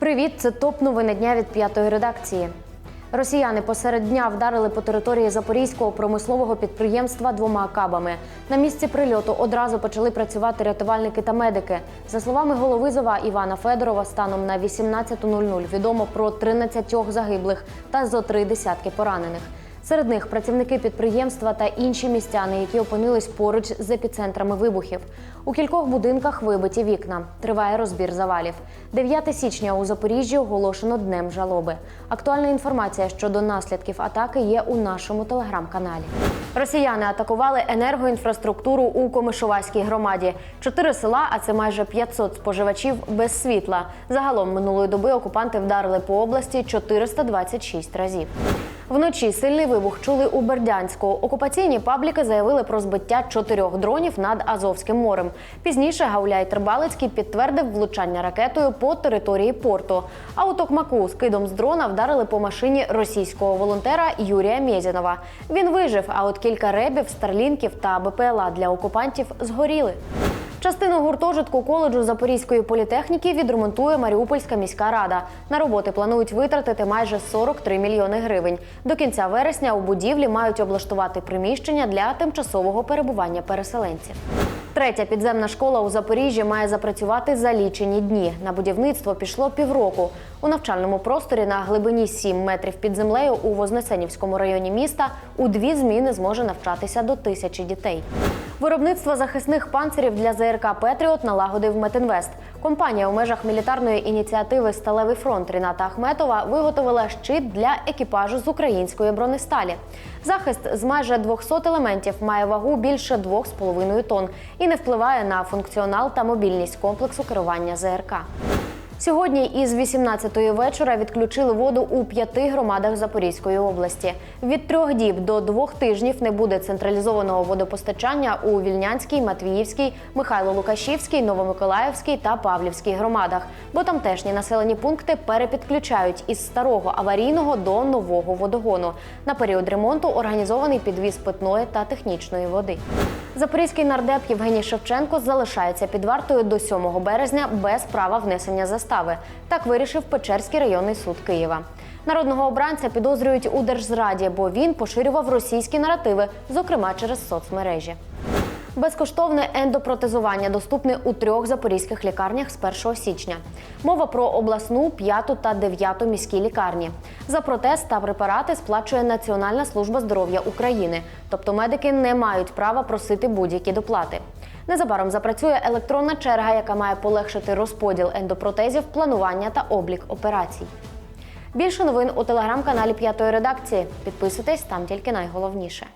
Привіт, це топ новини дня від п'ятої редакції. Росіяни посеред дня вдарили по території Запорізького промислового підприємства двома кабами. На місці прильоту одразу почали працювати рятувальники та медики. За словами голови ЗОВА Івана Федорова, станом на 18.00 відомо про 13 загиблих та зо три десятки поранених. Серед них працівники підприємства та інші містяни, які опинились поруч з епіцентрами вибухів. У кількох будинках вибиті вікна. Триває розбір завалів. 9 січня у Запоріжжі оголошено днем жалоби. Актуальна інформація щодо наслідків атаки є у нашому телеграм-каналі. Росіяни атакували енергоінфраструктуру у Комишувацькій громаді. Чотири села, а це майже 500 споживачів без світла. Загалом минулої доби окупанти вдарили по області 426 разів. Вночі сильний вибух чули у Бердянську. Окупаційні пабліки заявили про збиття чотирьох дронів над Азовським морем. Пізніше Гауляй Тербалицький підтвердив влучання ракетою по території порту. А у Токмаку скидом з дрона вдарили по машині російського волонтера Юрія Мєзінова. Він вижив, а от кілька ребів, старлінків та БПЛА для окупантів згоріли. Частину гуртожитку коледжу Запорізької політехніки відремонтує Маріупольська міська рада. На роботи планують витратити майже 43 мільйони гривень. До кінця вересня у будівлі мають облаштувати приміщення для тимчасового перебування переселенців. Третя підземна школа у Запоріжжі має запрацювати за лічені дні. На будівництво пішло півроку. У навчальному просторі на глибині 7 метрів під землею у Вознесенівському районі міста у дві зміни зможе навчатися до тисячі дітей. Виробництво захисних панцирів для ЗРК Петріот налагодив Метинвест. Компанія у межах мілітарної ініціативи Сталевий фронт Ріната Ахметова виготовила щит для екіпажу з української бронесталі. Захист з майже 200 елементів має вагу більше 2,5 тонн і не впливає на функціонал та мобільність комплексу керування ЗРК. Сьогодні із 18-ї вечора відключили воду у п'яти громадах Запорізької області. Від трьох діб до двох тижнів не буде централізованого водопостачання у Вільнянській, Матвіївській, Михайло-Лукашівській, Новомиколаївській та Павлівській громадах, бо тамтешні населені пункти перепідключають із старого аварійного до нового водогону. На період ремонту організований підвіз питної та технічної води. Запорізький нардеп Євгеній Шевченко залишається під вартою до 7 березня без права внесення застави. Так вирішив Печерський районний суд Києва. Народного обранця підозрюють у держзраді, бо він поширював російські наративи, зокрема через соцмережі. Безкоштовне ендопротезування доступне у трьох запорізьких лікарнях з 1 січня. Мова про обласну, п'яту та дев'яту міські лікарні. За протез та препарати сплачує Національна служба здоров'я України, тобто медики не мають права просити будь-які доплати. Незабаром запрацює електронна черга, яка має полегшити розподіл ендопротезів, планування та облік операцій. Більше новин у телеграм-каналі П'ятої редакції. Підписуйтесь там тільки найголовніше.